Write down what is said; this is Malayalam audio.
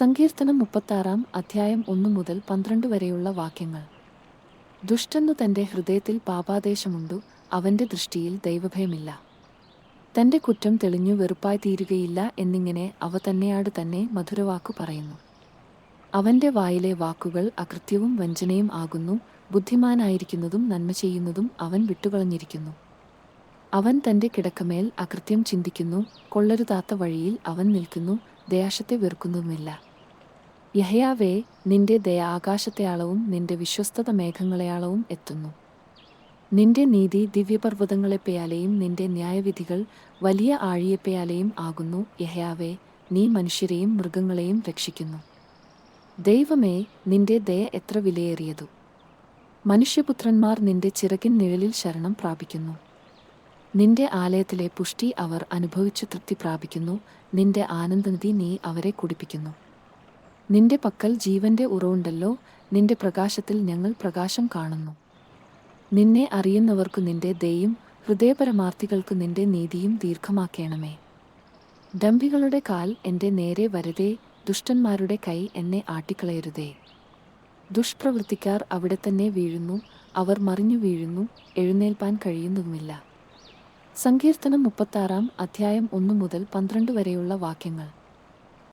സങ്കീർത്തനം മുപ്പത്താറാം അധ്യായം ഒന്നു മുതൽ പന്ത്രണ്ട് വരെയുള്ള വാക്യങ്ങൾ. ദുഷ്ടന്നു തന്റെ ഹൃദയത്തിൽ പാപാദേശമുണ്ടു അവന്റെ ദൃഷ്ടിയിൽ ദൈവഭയമില്ല. തന്റെ കുറ്റം തെളിഞ്ഞു വെറുപ്പായി തീരുകയില്ല എന്നിങ്ങനെ അവ തന്നെയാട് തന്നെ മധുരവാക്കു പറയുന്നു. അവന്റെ വായിലെ വാക്കുകൾ അകൃത്യവും വഞ്ചനയും ആകുന്നു ബുദ്ധിമാനായിരിക്കുന്നതും നന്മ ചെയ്യുന്നതും അവൻ വിട്ടുകളഞ്ഞിരിക്കുന്നു. അവൻ തന്റെ കിടക്കമേൽ അകൃത്യം ചിന്തിക്കുന്നു കൊള്ളരുതാത്ത വഴിയിൽ അവൻ നിൽക്കുന്നു ദയാശത്തെ വെറുക്കുന്നുമില്ല. യഹയാവേ നിന്റെ ദയ ആകാശത്തെ അളവും നിന്റെ വിശ്വസ്തത മേഘങ്ങളെ അളവും എത്തുന്നു. നിന്റെ നീതി ദിവ്യപർവതങ്ങളെപ്പയാലെയും നിന്റെ ന്യായവിധികൾ വലിയ ആഴിയെപ്പയാലെയും ആകുന്നു. യഹയാവേ നീ മനുഷ്യരെയും മൃഗങ്ങളെയും രക്ഷിക്കുന്നു. ദൈവമേ നിന്റെ ദയ എത്ര വിലയേറിയതു. മനുഷ്യപുത്രന്മാർ നിന്റെ ചിറകിൻ നിഴലിൽ ശരണം പ്രാപിക്കുന്നു. നിന്റെ ആലയത്തിലെ പുഷ്ടി അവർ അനുഭവിച്ചു തൃപ്തി പ്രാപിക്കുന്നു. നിന്റെ ആനന്ദനിധി നീ അവരെ കുടിപ്പിക്കുന്നു. നിന്റെ പക്കൽ ജീവന്റെ ഉറവുണ്ടല്ലോ നിന്റെ പ്രകാശത്തിൽ ഞങ്ങൾ പ്രകാശം കാണുന്നു. നിന്നെ അറിയുന്നവർക്ക് നിന്റെ ദയും ഹൃദയപരമാർത്ഥികൾക്ക് നിന്റെ നീതിയും ദീർഘമാക്കേണമേ. ഡംഭികളുടെ കാൽ എന്റെ നേരെ വരതേ ദുഷ്ടന്മാരുടെ കൈ എന്നെ ആട്ടിക്കളയരുതേ. ദുഷ്പ്രവൃത്തിക്കാർ അവിടെ തന്നെ വീഴുന്നു അവർ മറിഞ്ഞു വീഴുന്നു എഴുന്നേൽപ്പാൻ കഴിയുന്നതുമില്ല സങ്കീർത്തനം മുപ്പത്താറാം അധ്യായം ഒന്നു മുതൽ പന്ത്രണ്ട് വരെയുള്ള വാക്യങ്ങൾ.